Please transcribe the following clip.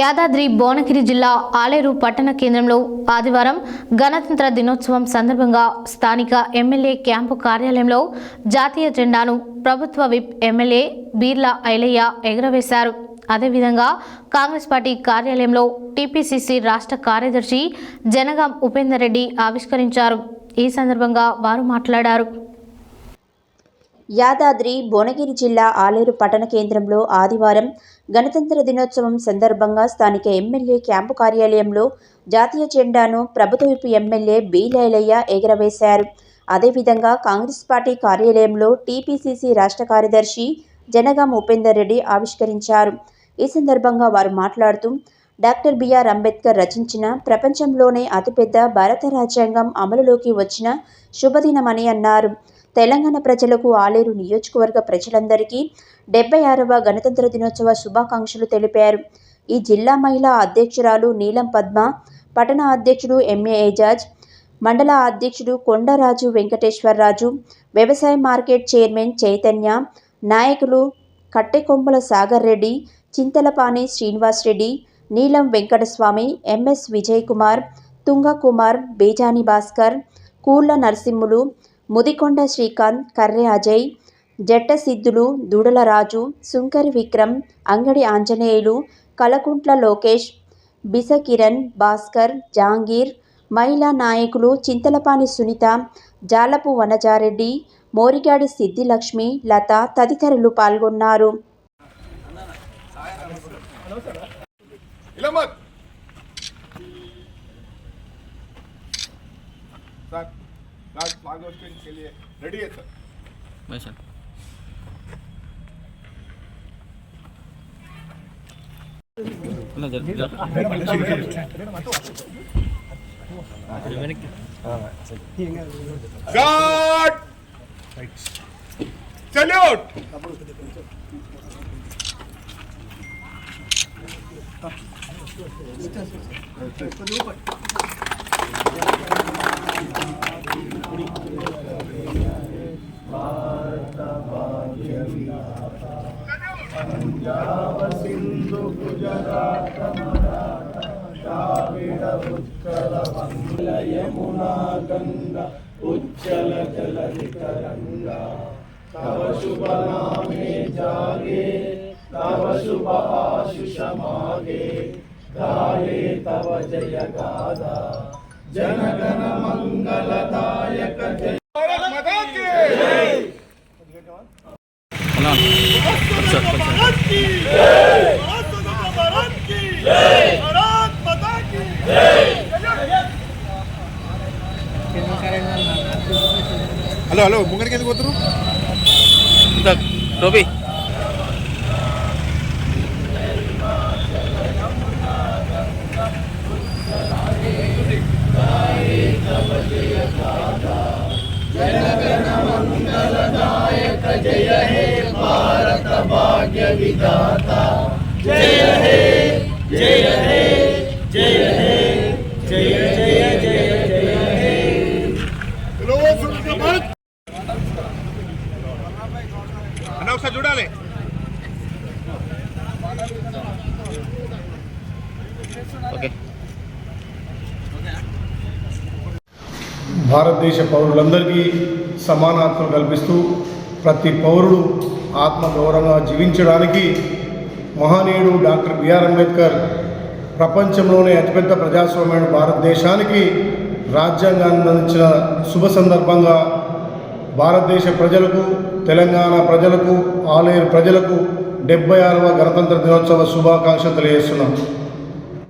యాదాద్రి భువనగిరి జిల్లా ఆలేరు పట్టణ కేంద్రంలో ఆదివారం గణతంత్ర దినోత్సవం సందర్భంగా స్థానిక ఎమ్మెల్యే క్యాంపు కార్యాలయంలో జాతీయ జెండాను ప్రభుత్వ విప్ ఎమ్మెల్యే బీర్లా ఐలయ్య ఎగురవేశారు. అదేవిధంగా కాంగ్రెస్ పార్టీ కార్యాలయంలో టీపీసీసీ రాష్ట్ర కార్యదర్శి జనగాం ఉపేందర్ రెడ్డి ఆవిష్కరించారు. ఈ సందర్భంగా వారు మాట్లాడారు. యాదాద్రి భువనగిరి జిల్లా ఆలేరు పట్టణ కేంద్రంలో ఆదివారం గణతంత్ర దినోత్సవం సందర్భంగా స్థానిక ఎమ్మెల్యే క్యాంపు కార్యాలయంలో జాతీయ జెండాను ప్రభుత్వ ఎమ్మెల్యే బి లైలయ్య ఎగురవేశారు. అదేవిధంగా కాంగ్రెస్ పార్టీ కార్యాలయంలో టీపీసీసీ రాష్ట్ర కార్యదర్శి జనగాం ఉపేందర్ రెడ్డి ఆవిష్కరించారు. ఈ సందర్భంగా వారు మాట్లాడుతూ డాక్టర్ బిఆర్ అంబేద్కర్ రచించిన ప్రపంచంలోనే అతిపెద్ద భారత రాజ్యాంగం అమలులోకి వచ్చిన శుభదినమని అన్నారు. తెలంగాణ ప్రజలకు ఆలేరు నియోజకవర్గ ప్రజలందరికీ డెబ్బై ఆరవ గణతంత్ర దినోత్సవ శుభాకాంక్షలు తెలిపారు. ఈ జిల్లా మహిళా అధ్యక్షురాలు నీలం పద్మ పట్టణ అధ్యక్షుడు ఎంఏ ఏజాజ్ మండల అధ్యక్షుడు కొండరాజు వెంకటేశ్వరరాజు వ్యవసాయ మార్కెట్ చైర్మన్ చైతన్య నాయకులు కట్టెకొమ్మల సాగర్ రెడ్డి చింతలపాణి శ్రీనివాస్ రెడ్డి నీలం వెంకటస్వామి ఎంఎస్ విజయ్ కుమార్ తుంగ కుమార్ బేజాని భాస్కర్ కూళ్ళ నరసింహులు ముదికొండ శ్రీకాంత్ కర్రె అజయ్ జట్ట సిద్ధులు దూడల రాజు శుంకరి విక్రమ్ అంగడి ఆంజనేయులు కలకుంట్ల లోకేష్ బిసకిరణ్ భాస్కర్ జాంగీర్ మహిళా నాయకులు చింతలపాని సునీత జాలపు వనజారెడ్డి మోరిగాడి సిద్ధిలక్ష్మి లత తదితరులు పాల్గొన్నారు. సార్. आज फ्लाग होस्टिंग के लिए रेडी है सर भाई साहब salute Thank you. Punjab Sindhu Yamuna Ganga उज्जल जल तरंगा तव शुभ नामे जागे तव शुभ आशुष मागे, गाये तव जय गादा। జనగణ మంగళదాయక జయ హలో హలో ముంగడికి ఎందుకు వద్దరు టోబీ పోతున్నారు तक टोपी హలో సుందర భారత్ అన్న ఒకసారి చూడాలి ओके భారతదేశ పౌరులందరికీ సమాన హక్కులు కల్పిస్తూ ప్రతి పౌరుడు ఆత్మగౌరవంగా జీవించడానికి మహనీయుడు డాక్టర్ బిఆర్ అంబేద్కర్ ప్రపంచంలోనే అతిపెద్ద ప్రజాస్వామ్యమైన భారతదేశానికి రాజ్యాంగాన్ని అందించిన శుభ సందర్భంగా భారతదేశ ప్రజలకు తెలంగాణ ప్రజలకు ఆలేరు ప్రజలకు డెబ్బై ఆరవ గణతంత్ర దినోత్సవ శుభాకాంక్షలు తెలియజేస్తున్నాం.